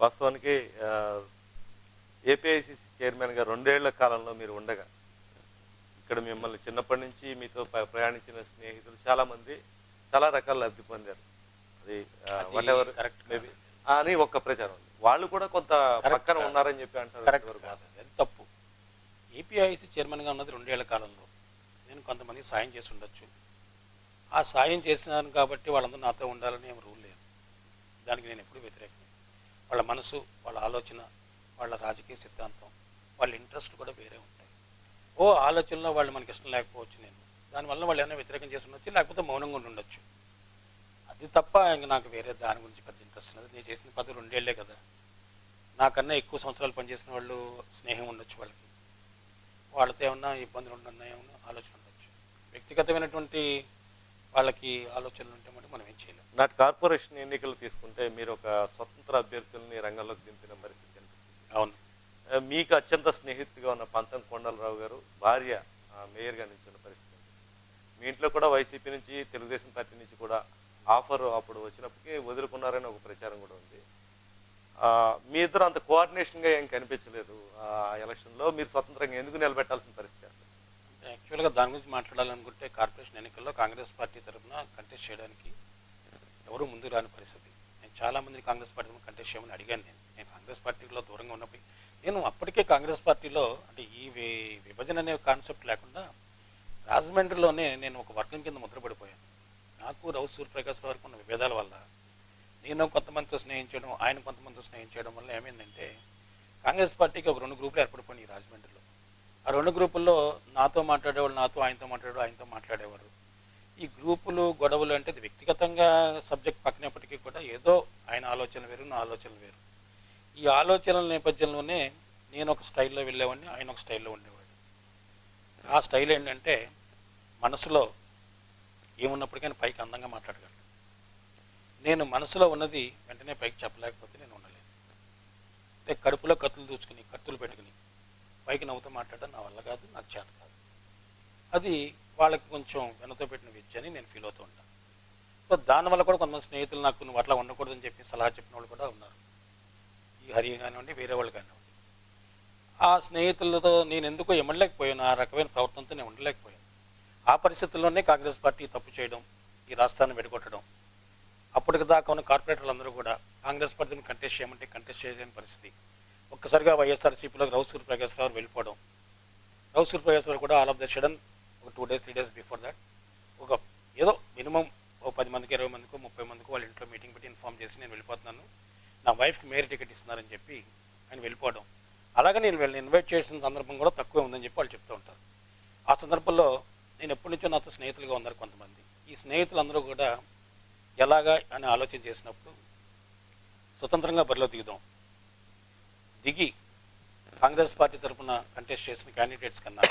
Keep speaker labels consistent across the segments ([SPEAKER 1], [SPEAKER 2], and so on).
[SPEAKER 1] వాస్తవానికి ఏపీఐసిసి చైర్మన్గా రెండేళ్ళ కాలంలో మీరు ఉండగా ఇక్కడ మిమ్మల్ని చిన్నప్పటి నుంచి మీతో ప్రయాణించిన స్నేహితులు చాలామంది చాలా రకాల లబ్ధి పొందారు. అది వాట్ ఎవర్
[SPEAKER 2] correct
[SPEAKER 1] మేబీ అని ఒక్క ప్రచారం ఉంది. వాళ్ళు కూడా కొంత పక్కన. ఉన్నారని చెప్పి అంటారు
[SPEAKER 2] కరెక్ట్ అది తప్పు. ఏపీఐసి చైర్మన్గా ఉన్నది రెండేళ్ళ కాలంలో. నేను కొంతమందికి సాయం చేసి ఉండొచ్చు. ఆ సాయం చేసినాను కాబట్టి వాళ్ళందరూ నాతో ఉండాలని ఏం రూల్ లేదు. దానికి నేను ఎప్పుడు వ్యతిరేకం వాళ్ళ మనసు వాళ్ళ ఆలోచన వాళ్ళ రాజకీయ సిద్ధాంతం వాళ్ళ ఇంట్రెస్ట్ కూడా వేరే ఉంటాయి. ఓ ఆలోచనలో వాళ్ళు మనకి ఇష్టం లేకపోవచ్చు నేను. దానివల్ల వాళ్ళు ఏమైనా వ్యతిరేకం చేసి ఉండొచ్చు లేకపోతే మౌనంగా ఉండొచ్చు అది తప్ప ఇంకా నాకు వేరే దాని గురించి పెద్ద ఇంట్రెస్ట్ లేదు. నేను చేసిన పది రెండేళ్ళే కదా. నాకన్నా ఎక్కువ సంవత్సరాలు పనిచేసిన వాళ్ళు స్నేహం ఉండొచ్చు వాళ్ళకి. వాళ్ళతో ఏమన్నా ఇబ్బందులు ఉన్నాయేమో ఆలోచన ఉండొచ్చు. వ్యక్తిగతమైనటువంటి వాళ్ళకి ఆలోచనలు ఉంటే మనం ఏం చేయలేం.
[SPEAKER 1] నాటి కార్పొరేషన్ ఎన్నికలు తీసుకుంటే మీరు ఒక స్వతంత్ర అభ్యర్థుల్ని రంగంలోకి దింపిన పరిస్థితి కనిపిస్తుంది.
[SPEAKER 2] అవును.
[SPEAKER 1] మీకు అత్యంత స్నేహితుడిగా ఉన్న పంతం కొండలరావు గారు భార్య మేయర్గా నిల్చున్న పరిస్థితి. మీ ఇంట్లో కూడా వైసీపీ నుంచి తెలుగుదేశం పార్టీ నుంచి కూడా ఆఫర్ అప్పుడు వచ్చినప్పటికీ వదులుకున్నారని ఒక ప్రచారం కూడా ఉంది. మీ ఇద్దరు అంత కోఆర్డినేషన్గా ఏం కనిపించలేదు. ఆ ఎలక్షన్లో మీరు స్వతంత్రంగా ఎందుకు నిలబెట్టాల్సిన పరిస్థితి?
[SPEAKER 2] యాక్చువల్గా దాని గురించి మాట్లాడాలనుకుంటే కార్పొరేషన్ ఎన్నికల్లో కాంగ్రెస్ పార్టీ తరఫున కంటెస్ట్ చేయడానికి ఎవరూ ముందు రాని పరిస్థితి. నేను చాలామందిని కాంగ్రెస్ పార్టీ కంటెస్ట్ చేయమని అడిగాను నేను. నేను కాంగ్రెస్ పార్టీలో దూరంగా ఉన్నప్పుడు నేను అప్పటికే కాంగ్రెస్ పార్టీలో అంటే ఈ విభజన అనే కాన్సెప్ట్ లేకుండా రాజమండ్రిలోనే నేను ఒక వర్గం కింద ముద్రపడిపోయాను. నాకు రౌ సూర్యప్రకాశ్ వరకు ఉన్న విభేదాల వల్ల నేను కొంతమందితో స్నేహించడం ఆయన కొంతమందితో స్నేహించడం వల్ల ఏమైందంటే కాంగ్రెస్ పార్టీకి ఒక రెండు గ్రూపులు ఏర్పడిపోయినాయి రాజమండ్రిలో. ఆ రెండు గ్రూపుల్లో నాతో మాట్లాడేవాళ్ళు నాతో ఆయనతో మాట్లాడేవాడు ఆయనతో మాట్లాడేవారు. ఈ గ్రూపులు గొడవలు అంటే ఇది వ్యక్తిగతంగా సబ్జెక్ట్ పక్కనప్పటికీ కూడా ఏదో ఆయన ఆలోచన వేరు నా ఆలోచన వేరు. ఈ ఆలోచనల నేపథ్యంలోనే నేను ఒక స్టైల్లో వెళ్ళేవాడిని ఆయన ఒక స్టైల్లో ఉండేవాడు. ఆ స్టైల్ ఏంటంటే మనసులో ఏమున్నప్పటికైనా పైకి అందంగా మాట్లాడగలను. నేను మనసులో ఉన్నది వెంటనే పైకి చెప్పలేకపోతే నేను ఉండలేను. అంటే కడుపులో కత్తులు దూచుకుని కత్తులు పెట్టుకుని పైకి నవ్వుతూ మాట్లాడడం నా వల్ల కాదు నాకు చేత కాదు. అది వాళ్ళకి కొంచెం వెనతో పెట్టిన విద్య అని నేను ఫీల్ అవుతూ ఉంటాను సో దానివల్ల కూడా కొంతమంది స్నేహితులు నాకు నువ్వు అట్లా ఉండకూడదని చెప్పి సలహా చెప్పిన వాళ్ళు కూడా ఉన్నారు. ఈ హరి కానివ్వండి వేరే వాళ్ళు కానివ్వండి. ఆ స్నేహితులతో నేను ఎందుకో ఇమ్మడలేకపోయాను ఆ రకమైన ప్రవర్తనతో నేను ఉండలేకపోయాను. ఆ పరిస్థితుల్లోనే కాంగ్రెస్ పార్టీ తప్పు చేయడం ఈ రాష్ట్రాన్ని విడగొట్టడం అప్పటికి దాకా ఉన్న కార్పొరేటర్లు అందరూ కూడా కాంగ్రెస్ పార్టీని కంటెస్ట్ చేయమంటే కంటెస్ట్ చేయలేని పరిస్థితి. ఒక్కసారిగా వైఎస్ఆర్సీపీలో రౌసూర్ సూర్యప్రకాశ్ రావు వెళ్ళిపోవడం. రౌసూర్ సూర్యప్రకాశ్ రావు కూడా ఆల్ ఆఫ్ ద షడన్ ఒక two days three days before that. ఒక ఏదో మినిమం ఓ పది మందికి ఇరవై మందికి ముప్పై మందికి వాళ్ళ ఇంట్లో మీటింగ్ పెట్టి ఇన్ఫామ్ చేసి నేను వెళ్ళిపోతున్నాను. నా వైఫ్కి మేరీ టికెట్ ఇస్తున్నారని చెప్పి ఆయన వెళ్ళిపోవడం. అలాగే నేను వెళ్ళి ఇన్వైట్ చేసిన సందర్భం కూడా తక్కువే ఉందని చెప్పి వాళ్ళు చెప్తూ ఉంటారు. ఆ సందర్భంలో నేను ఎప్పటి నుంచో నాతో స్నేహితులుగా ఉన్నారు కొంతమంది. ఈ స్నేహితులందరూ కూడా ఎలాగా అని ఆలోచన చేసినప్పుడు స్వతంత్రంగా బరిలో దిగుదాం. దిగి కాంగ్రెస్ పార్టీ తరఫున కంటెస్ట్ చేసిన క్యాండిడేట్స్ కన్నా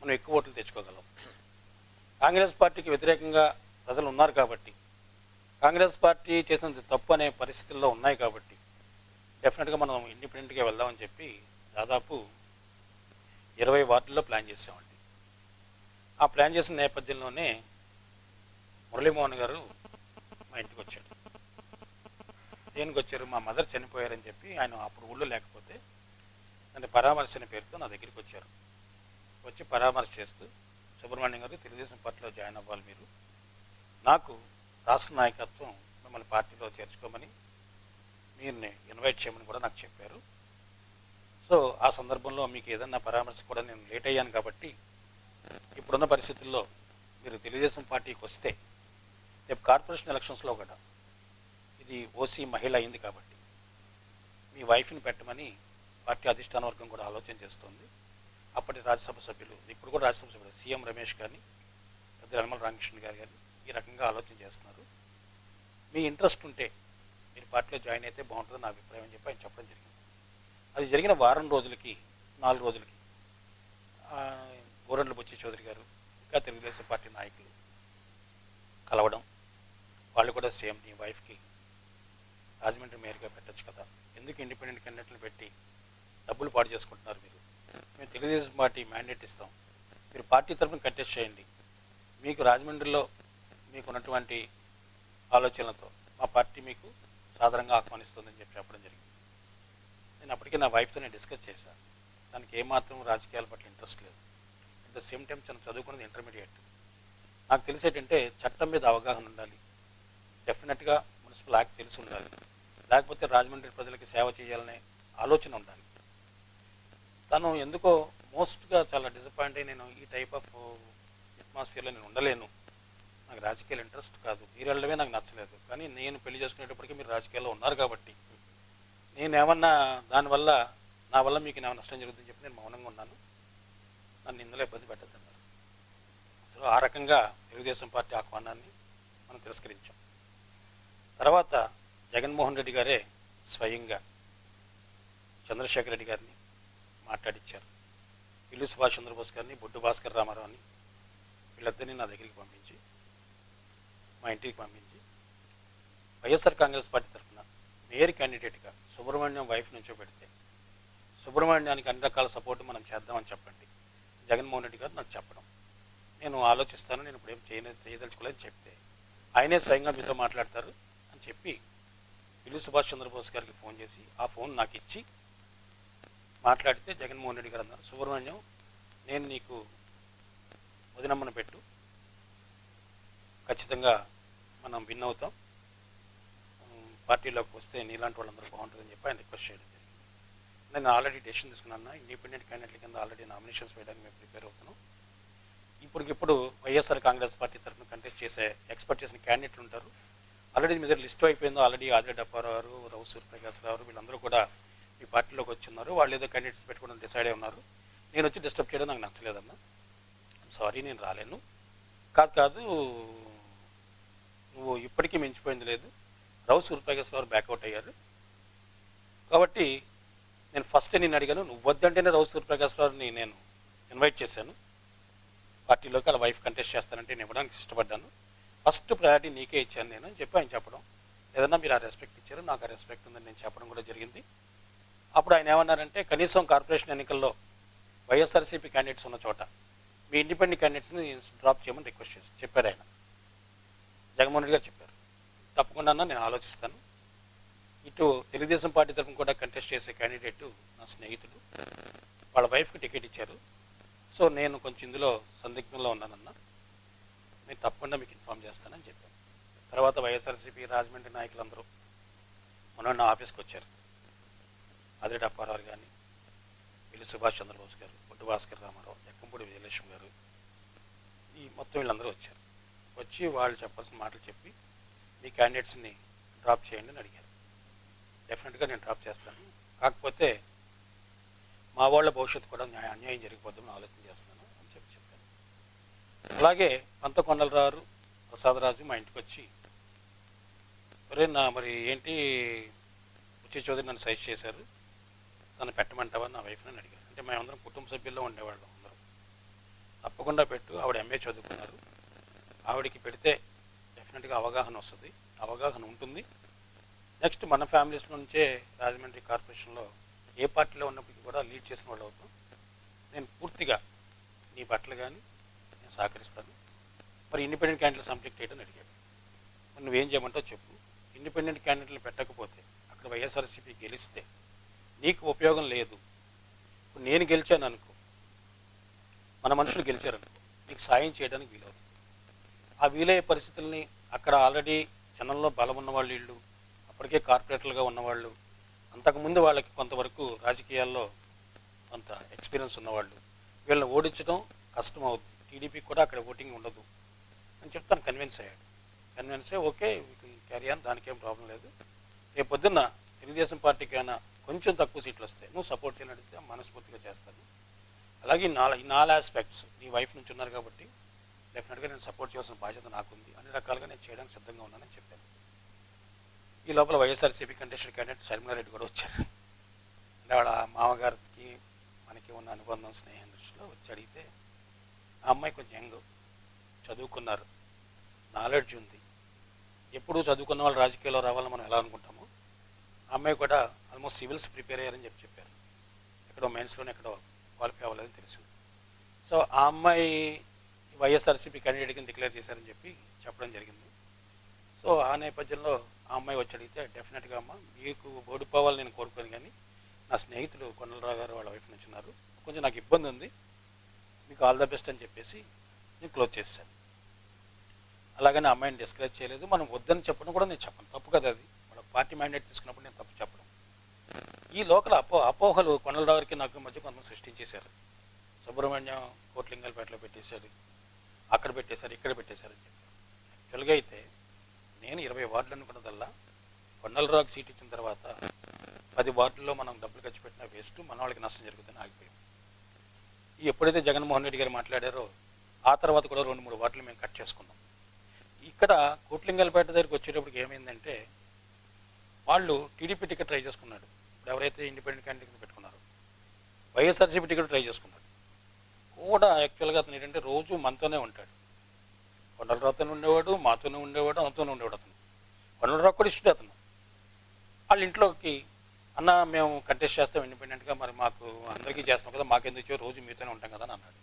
[SPEAKER 2] మనం ఎక్కువ ఓట్లు తెచ్చుకోగలం. కాంగ్రెస్ పార్టీకి వ్యతిరేకంగా ప్రజలు ఉన్నారు కాబట్టి కాంగ్రెస్ పార్టీ చేసినంత తప్పు అనే పరిస్థితుల్లో ఉన్నాయి కాబట్టి డెఫినెట్గా మనం ఇండిపెండెంట్గా వెళ్దామని చెప్పి దాదాపు ఇరవై వార్డుల్లో ప్లాన్ చేసామండి. ఆ ప్లాన్ చేసిన నేపథ్యంలోనే మురళీమోహన్ గారు మా ఇంటికి వచ్చాడు. దేనికి వచ్చారు? మా మదర్ చనిపోయారని చెప్పి ఆయన అప్పుడు ఊళ్ళో లేకపోతే అంటే పరామర్శ అనే పేరుతో నా దగ్గరికి వచ్చారు. వచ్చి పరామర్శ చేస్తూ సుబ్రహ్మణ్యం గారు తెలుగుదేశం పార్టీలో జాయిన్ అవ్వాలి మీరు. నాకు రాష్ట్ర నాయకత్వం మిమ్మల్ని పార్టీలో చేర్చుకోమని మీరుని ఇన్వైట్ చేయమని కూడా నాకు చెప్పారు. సో ఆ సందర్భంలో మీకు ఏదన్నా పరామర్శ కూడా నేను లేట్ అయ్యాను కాబట్టి ఇప్పుడున్న పరిస్థితుల్లో మీరు తెలుగుదేశం పార్టీకి వస్తే రేపు కార్పొరేషన్ ఎలక్షన్స్లో కూడా ఇది ఓసీ మహిళ అయింది కాబట్టి మీ వైఫ్ని పెట్టమని పార్టీ అధిష్టాన వర్గం కూడా ఆలోచన చేస్తుంది. అప్పటి రాజ్యసభ సభ్యులు ఇప్పుడు కూడా రాజ్యసభ సభ్యులు సీఎం రమేష్ కానీ పెద్ద యనమల రామకృష్ణ గారు కానీ ఈ రకంగా ఆలోచన చేస్తున్నారు. మీ ఇంట్రెస్ట్ ఉంటే మీరు పార్టీలో జాయిన్ అయితే బాగుంటుందని నా అభిప్రాయం అని చెప్పి ఆయన చెప్పడం జరిగింది. అది జరిగిన వారం రోజులకి నాలుగు రోజులకి గోరండ్ల బొచ్చి చౌదరి గారు ఇంకా తెలుగుదేశం పార్టీ నాయకులు కలవడం వాళ్ళు కూడా సేమ్ నీ వైఫ్కి రాజమండ్రి మేయర్గా పెట్టొచ్చు కదా. ఎందుకు ఇండిపెండెంట్ క్యాండిడేట్లు పెట్టి డబ్బులు పాటు చేసుకుంటున్నారు మీరు. మేము తెలుగుదేశం పార్టీ మ్యాండేట్ ఇస్తాం. మీరు పార్టీ తరఫున కంటెస్ట్ చేయండి. మీకు రాజమండ్రిలో మీకు ఉన్నటువంటి ఆలోచనలతో మా పార్టీ మీకు సాధారణంగా ఆహ్వానిస్తుందని చెప్పి చెప్పడం జరిగింది. నేను అప్పటికే నా వైఫ్తో నేను డిస్కస్ చేశాను దానికి ఏమాత్రం రాజకీయాల పట్ల ఇంట్రెస్ట్ లేదు. అట్ ద సేమ్ టైం తను చదువుకున్నది ఇంటర్మీడియట్ నాకు తెలిసేటంటే చట్టం మీద అవగాహన ఉండాలి. డెఫినెట్గా మున్సిపల్ యాక్ట్ తెలిసి ఉండాలి. లేకపోతే రాజమండ్రి ప్రజలకి సేవ చేయాలనే ఆలోచన ఉండాలి. తను ఎందుకో మోస్ట్గా చాలా డిసప్పాయింట్ అయ్యి నేను ఈ టైప్ ఆఫ్ అట్మాస్ఫియర్లో నేను ఉండలేను. నాకు రాజకీయాలు ఇంట్రెస్ట్ కాదు. మీరు వెళ్ళడమే నాకు నచ్చలేదు. కానీ నేను పెళ్ళి చేసుకునేటప్పటికీ మీరు రాజకీయాల్లో ఉన్నారు కాబట్టి నేను ఏమన్నా దానివల్ల నా వల్ల మీకు ఏమైనా నష్టం జరుగుతుందని చెప్పి నేను మౌనంగా ఉన్నాను. నన్ను ఇందులో ఇబ్బంది పెట్టద్దన్నారు. సో ఆ రకంగా తెలుగుదేశం పార్టీ ఆహ్వానాన్ని మనం తిరస్కరించాం. తర్వాత జగన్మోహన్ రెడ్డి గారే స్వయంగా చంద్రశేఖర్ రెడ్డి గారిని మాట్లాడిచ్చారు. పిల్లు సుభాష్ చంద్రబోస్ గారిని బొడ్డు భాస్కర్ రామారావు అని వీళ్ళిద్దరిని నా దగ్గరికి పంపించి మా ఇంటికి పంపించి వైఎస్ఆర్ కాంగ్రెస్ పార్టీ తరఫున మేయర్ క్యాండిడేట్గా సుబ్రహ్మణ్యం వైఫ్ నుంచో పెడితే సుబ్రహ్మణ్యానికి అన్ని రకాల సపోర్ట్ మనం చేద్దామని చెప్పండి. జగన్మోహన్ రెడ్డి గారు నాకు చెప్పడం. నేను ఆలోచిస్తాను నేను ఇప్పుడు ఏం చేయనే చేయదలుచుకోలేదని చెప్తే ఆయనే స్వయంగా మీతో మాట్లాడతారు అని చెప్పి పిల్లి సుభాష్ చంద్రబోస్ గారికి ఫోన్ చేసి ఆ ఫోన్ నాకు ఇచ్చి మాట్లాడితే జగన్మోహన్ రెడ్డి గారు అన్నారు. సుబ్రహ్మణ్యం నేను నీకు వదినమ్మను పెట్టు. ఖచ్చితంగా మనం విన్ అవుతాం. పార్టీలోకి వస్తే నీలాంటి వాళ్ళందరూ బాగుంటుందని చెప్పి ఆయన రిక్వెస్ట్ చేయడం జరిగింది. నేను ఆల్రెడీ డెసిషన్ తీసుకున్నాను ఇండిపెండెంట్ క్యాండిడేట్ల కింద ఆల్రెడీ నామినేషన్స్ వేయడానికి మేము ప్రిపేర్ అవుతున్నాం. ఇప్పటికిప్పుడు వైఎస్ఆర్ కాంగ్రెస్ పార్టీ తరఫున కంటెస్ట్ చేసే ఎక్స్పర్ట్ చేసిన క్యాండిడేట్లు ఉంటారు. ఆల్రెడీ మీ దగ్గర లిస్ట్ అయిపోయిందో ఆల్రెడీ ఆదిరెడ్డి అప్పారావు గారు రావు సూర్యప్రకాశ్ రావు వీళ్ళందరూ కూడా ఈ పార్టీలోకి వచ్చి ఉన్నారు వాళ్ళు ఏదో క్యాండిడేట్స్ పెట్టుకోవడం డిసైడ్ అయి ఉన్నారు. నేను వచ్చి డిస్టర్బ్ చేయడం నాకు నచ్చలేదన్న సారీ నేను రాలేను. కాదు కాదు. నువ్వు ఇప్పటికీ మించిపోయింది లేదు. రావు సూర్యప్రకాశ్ గారు బ్యాకౌట్ అయ్యారు. కాబట్టి నేను ఫస్ట్ నేను అడిగాను. నువ్వు వద్దంటేనే రావు సూర్యప్రకాశ్ గారిని నేను ఇన్వైట్ చేశాను. పార్టీలోకి వాళ్ళ వైఫ్ కంటెస్ట్ చేస్తానంటే నేను ఇవ్వడానికి ఇష్టపడ్డాను. ఫస్ట్ ప్రయారిటీ నీకే ఇచ్చాను నేను అని చెప్పి ఆయన చెప్పడం. ఏదన్నా మీరు ఆ రెస్పెక్ట్ ఇచ్చారు. నాకు ఆ రెస్పెక్ట్ ఉందని నేను చెప్పడం కూడా జరిగింది. అప్పుడు ఆయన ఏమన్నారంటే కనీసం కార్పొరేషన్ ఎన్నికల్లో వైఎస్ఆర్సీపీ క్యాండిడేట్స్ ఉన్న చోట మీ ఇండిపెండెంట్ క్యాండిడేట్స్ని డ్రాప్ చేయమని రిక్వెస్ట్ చేసి చెప్పారు ఆయన. జగన్మోహన్ రెడ్డి గారు చెప్పారు. తప్పకుండా నేను ఆలోచిస్తాను. ఇటు తెలుగుదేశం పార్టీ తరఫున కూడా కంటెస్ట్ చేసే క్యాండిడేట్ నా స్నేహితుడు. వాళ్ళ వైఫ్కి టికెట్ ఇచ్చారు. సో నేను కొంచెం ఇందులో సందిగ్ధంలో ఉన్నానన్న. నేను తప్పకుండా మీకు ఇన్ఫామ్ చేస్తానని చెప్పాను. తర్వాత వైఎస్ఆర్సీపీ రాజమండ్రి నాయకులందరూ మొన్న నా ఆఫీస్కి వచ్చారు. అదిరెడ్డి అప్పారావు కానీ వీళ్ళు సుభాష్ చంద్రబోస్ గారు బొడ్డు భాస్కర్ రామారావు ఎక్కంపూడి విజయలక్ష్మి గారు ఈ మొత్తం వీళ్ళందరూ వచ్చారు. వచ్చి వాళ్ళు చెప్పాల్సిన మాటలు చెప్పి మీ క్యాండిడేట్స్ని డ్రాప్ చేయండి అని అడిగారు. డెఫినెట్గా నేను డ్రాప్ చేస్తాను. కాకపోతే మా వాళ్ళ భవిష్యత్తు కూడా న్యాయ అన్యాయం జరిగిపోద్దని ఆలోచన చేస్తున్నాను అని చెప్పి చెప్పాను అలాగే పంతకొండలరావు ప్రసాదరాజు మా ఇంటికి వచ్చి ఒరే నా మరి ఏంటి ఉచి చౌదరి నన్ను సైజ్ చేశారు? తను పెట్టమంటావా నా వైఫ్ అని అడిగారు అంటే మేమందరం కుటుంబ సభ్యుల్లో ఉండేవాళ్ళం అందరం. తప్పకుండా పెట్టు ఆవిడ ఎంఏ చదువుకున్నారు. ఆవిడకి పెడితే డెఫినెట్గా అవగాహన వస్తుంది. అవగాహన ఉంటుంది. నెక్స్ట్ మన ఫ్యామిలీస్ నుంచే రాజమండ్రి కార్పొరేషన్లో ఏ పార్టీలో ఉన్నప్పటికీ కూడా లీడ్ చేసిన వాళ్ళు అవుతాం. నేను పూర్తిగా నీ బట్టలు కానీ నేను సహకరిస్తాను. మరి ఇండిపెండెంట్ క్యాండిడేట్ సబ్జెక్ట్ చేయడం అడిగాడు. మరి నువ్వేం చేయమంటావు చెప్పు. ఇండిపెండెంట్ క్యాండిడేట్లు పెట్టకపోతే అక్కడ వైఎస్ఆర్సీపీ గెలిస్తే నీకు ఉపయోగం లేదు. నేను గెలిచాను అనుకో. మన మనుషులు గెలిచారనుకో నీకు సాయం చేయడానికి వీలవుతుంది. ఆ వీలయ్యే పరిస్థితుల్ని అక్కడ ఆల్రెడీ జనంలో బలం ఉన్న వాళ్ళు వీళ్ళు అప్పటికే కార్పొరేటర్లుగా ఉన్నవాళ్ళు అంతకుముందు వాళ్ళకి కొంతవరకు రాజకీయాల్లో కొంత ఎక్స్పీరియన్స్ ఉన్నవాళ్ళు వీళ్ళని ఓడించడం కష్టం అవుతుంది టీడీపీ కూడా అక్కడ ఓటింగ్ ఉండదు అని చెప్తాను కన్విన్స్ అయ్యాడు. కన్విన్స్ అయ్యి ఓకే క్యారీ అని దానికేం ప్రాబ్లం లేదు. రేపు పొద్దున్న తెలుగుదేశం పార్టీకి అయినా కొంచెం తక్కువ సీట్లు వస్తాయి నువ్వు సపోర్ట్ చేయని అడిగితే మనస్ఫూర్తిగా చేస్తాను. అలాగే ఈ నాలుగు ఈ నాలుగు ఆస్పెక్ట్స్ నీ వైఫ్ నుంచి ఉన్నారు కాబట్టి డెఫినెట్గా నేను సపోర్ట్ చేయాల్సిన బాధ్యత నాకుంది. అన్ని రకాలుగా నేను చేయడానికి సిద్ధంగా ఉన్నానని చెప్పాను. ఈ లోపల వైఎస్ఆర్సీపీ కంటెస్టెడ్ క్యాండిడేట్ శర్మిలారెడ్డి కూడా వచ్చారు. అంటే వాళ్ళ మామగారికి మనకి ఉన్న అనుబంధం స్నేహం దృష్టిలో వచ్చి అడిగితే ఆ అమ్మాయి కొంచెం యంగ్ చదువుకున్నారు నాలెడ్జ్ ఉంది. ఎప్పుడు చదువుకున్న వాళ్ళు రాజకీయాల్లో రావాలని మనం ఎలా అనుకుంటాం అమ్మాయి కూడా ఆల్మోస్ట్ సివిల్స్ ప్రిపేర్ అయ్యారని చెప్పి చెప్పారు. ఎక్కడో మెయిన్స్లోనే ఎక్కడో క్వాలిఫై అవ్వలేదని తెలిసింది. సో ఆ అమ్మాయి వైఎస్ఆర్సీపీ క్యాండిడేట్ డిక్లేర్ చేశారని చెప్పి చెప్పడం జరిగింది. సో ఆ నేపథ్యంలో ఆ అమ్మాయి వచ్చి అడిగితే డెఫినెట్గా అమ్మ మీకు ఓడిపోవాలని నేను కోరుకోను కానీ నా స్నేహితులు కొండలరావు గారు వాళ్ళ వైఫ్ నుంచి ఉన్నారు. కొంచెం నాకు ఇబ్బంది ఉంది. మీకు ఆల్ ద బెస్ట్ అని చెప్పేసి నేను క్లోజ్ చేశాను. అలాగని అమ్మాయిని డిస్కరేజ్ చేయలేదు. మనం వద్దని చెప్పడం కూడా నేను చెప్పను. తప్పు కదా అది. పార్టీ మ్యాండేట్ తీసుకున్నప్పుడు నేను తప్పు చెప్పడం. ఈ లోకల్ అపో అపోహలు కొండలరావు గారికి నాకు మధ్య కొంతమంది సృష్టించేశారు. సుబ్రహ్మణ్యం కోట్లింగల్పేటలో పెట్టేశారు. అక్కడ పెట్టేశారు ఇక్కడ పెట్టేశారు అని చెప్పి. యాక్చువల్గా అయితే నేను ఇరవై వార్డులు అనుకున్నదల్లా కొండలరావుకి సీట్ ఇచ్చిన తర్వాత పది వార్డుల్లో మనం డబ్బులు ఖర్చు పెట్టిన వేస్ట్ మన వాళ్ళకి నష్టం జరుగుతుందని ఆగిపోయాం. ఈ ఎప్పుడైతే జగన్మోహన్ రెడ్డి గారు మాట్లాడారో ఆ తర్వాత కూడా రెండు మూడు వార్డులు మేము కట్ చేసుకున్నాం. ఇక్కడ కోట్లింగల్పేట దగ్గరికి వచ్చేటప్పటికి ఏమైందంటే వాళ్ళు టీడీపీ టికెట్ ట్రై చేసుకున్నాడు. ఇప్పుడు ఎవరైతే ఇండిపెండెంట్ క్యాండిడేట్ పెట్టుకున్నారో వైఎస్ఆర్సీపీ టికెట్ ట్రై చేసుకున్నాడు. కూడా యాక్చువల్గా అతను ఏంటంటే రోజు మనతోనే ఉంటాడు. కొండలరావుతోనే ఉండేవాడు మాతోనే ఉండేవాడు అతనితోనే ఉండేవాడు అతను. కొండలరావు కూడా ఇష్టం అతను. వాళ్ళ ఇంట్లోకి అన్న మేము కంటెస్ట్ చేస్తాం ఇండిపెండెంట్గా మరి మాకు అందరికీ చేస్తాం కదా మాకెందుకు ఇచ్చే రోజు మీతోనే ఉంటాం కదా అని అన్నాడు.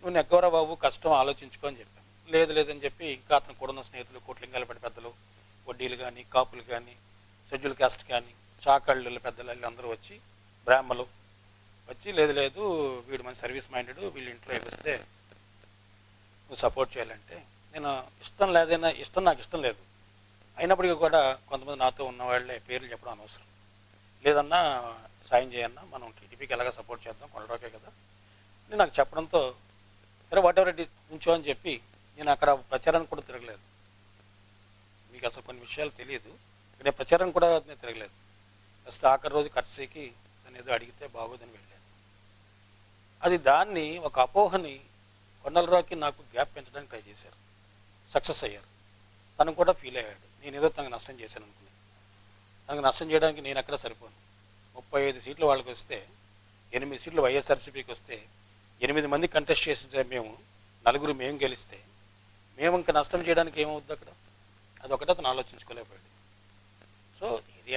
[SPEAKER 2] నువ్వు నెగ్గవరా బాబు కష్టం ఆలోచించుకో అని చెప్పాను. లేదు లేదని చెప్పి ఇంకా అతను కూడా ఉన్న స్నేహితులు కోట్లింగాలపేట పెద్దలు వడ్డీలు కానీ కాపులు కానీ షెడ్యూల్ కాస్ట్ కానీ చాకళ్ళు పెద్దలు అందరూ వచ్చి బ్రాహ్మలు వచ్చి లేదు లేదు వీడు మన సర్వీస్ మైండెడ్ వీళ్ళు ఇంట్లో ఇస్తే నువ్వు సపోర్ట్ చేయాలంటే నేను ఇష్టం లేదైనా ఇష్టం నాకు ఇష్టం లేదు. అయినప్పటికీ కూడా కొంతమంది నాతో ఉన్న వాళ్ళే పేర్లు చెప్పడం అనవసరం. లేదన్నా సాయం చేయన్నా మనం టీడీపీకి ఎలాగ సపోర్ట్ చేద్దాం కొనడోకే కదా. అని నాకు చెప్పడంతో సరే వాట్ ఎవర్ ఇట్ ఉంచో అని చెప్పి నేను అక్కడ ప్రచారానికి కూడా తిరగలేదు. మీకు అసలు కొన్ని విషయాలు తెలియదు. నేను ప్రచారం కూడా నేను తిరగలేదు. ఫస్ట్ ఆఖరి రోజు కట్సీకి తను ఏదో అడిగితే బాగోదని వెళ్ళాను అది దాన్ని ఒక అపోహని కొండలరావుకి నాకు గ్యాప్ పెంచడానికి ట్రై చేశారు. సక్సెస్ అయ్యారు. తను కూడా ఫీల్ అయ్యాడు. నేను ఏదో తనకు నష్టం చేశాను అనుకున్నాను. తనకు నష్టం చేయడానికి నేను అక్కడ సరిపోను? ముప్పై ఐదు సీట్లు వాళ్ళకి వస్తే ఎనిమిది సీట్లు వైఎస్ఆర్సీపీకి వస్తే ఎనిమిది మంది కంటెస్ట్ చేసే మేము నలుగురు మేము గెలిస్తే మేము ఇంకా నష్టం చేయడానికి ఏమవుద్ది అక్కడ? అదొకటి అతను ఆలోచించుకోలేకపోయాడు. సో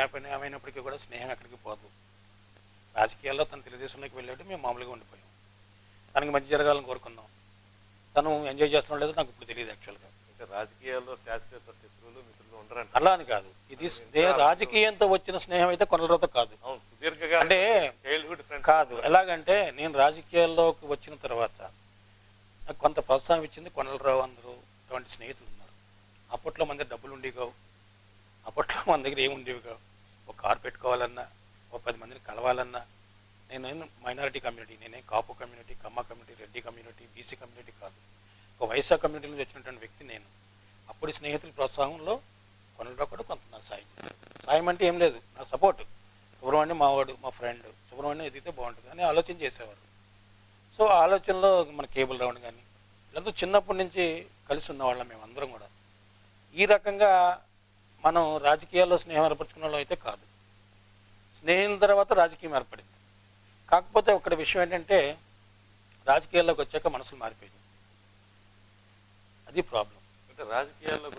[SPEAKER 2] ఏమైనప్పటికీ కూడా స్నేహం ఎక్కడికి పోదు. రాజకీయాల్లో తను తెలుగుదేశంలోకి వెళ్ళాడు మేము మామూలుగా ఉండిపోయాం. తనకి మంచి జరగాలని కోరుకున్నాం తను ఎంజాయ్ చేస్తున్నాడు లేదో నాకు ఇప్పుడు తెలియదు యాక్చువల్గా.
[SPEAKER 1] రాజకీయాల్లో శాశ్వత శత్రువులు మిత్రులు ఉండరంట.
[SPEAKER 2] అలా అని కాదు. ఇది రాజకీయంతో వచ్చిన స్నేహం అయితే కొండలతో కాదు.
[SPEAKER 1] అవును సుదీర్ఘంగా
[SPEAKER 2] అంటే
[SPEAKER 1] చైల్డ్హుడ్ ఫ్రెండ్స్
[SPEAKER 2] కాదు. ఎలాగంటే నేను రాజకీయాల్లోకి వచ్చిన తర్వాత నాకు కొంత ప్రోత్సాహం ఇచ్చింది కొండలరావు అందరూ. అటువంటి స్నేహితులు ఉన్నారు. అప్పట్లో దగ్గర డబ్బులు ఉండేవి కావు. అప్పట్లో మన దగ్గర ఏముండేవి కావు. ఒక కార్ పెట్టుకోవాలన్నా ఒక పది మందిని కలవాలన్నా నేను మైనారిటీ కమ్యూనిటీ నేనే Kapu community Kamma community Reddy community BC community కాదు. ఒక వైసా కమ్యూనిటీ నుంచి వచ్చినటువంటి వ్యక్తి నేను. అప్పుడు స్నేహితుల ప్రోత్సాహంలో కొనలో కూడా కొంత నాకు సాయం సాయం అంటే ఏం లేదు నా సపోర్ట్ సుబ్రహ్మణ్యం మావాడు మా ఫ్రెండ్ సుబ్రహ్మణ్యం ఎదిగితే బాగుంటుంది అని ఆలోచన చేసేవారు. సో ఆ ఆలోచనలో మన కేబుల్ రౌండ్ కానీ వీళ్ళంతా చిన్నప్పటి నుంచి కలిసి ఉన్నవాళ్ళం మేము అందరం కూడా. ఈ రకంగా మనం రాజకీయాల్లో స్నేహం ఏర్పరచుకున్న అయితే కాదు. స్నేహం తర్వాత రాజకీయం ఏర్పడింది. కాకపోతే ఒక్కడ విషయం ఏంటంటే రాజకీయాల్లోకి వచ్చాక మనసులు మారిపోయింది అది ప్రాబ్లం
[SPEAKER 1] అంటే రాజకీయాల్లోకి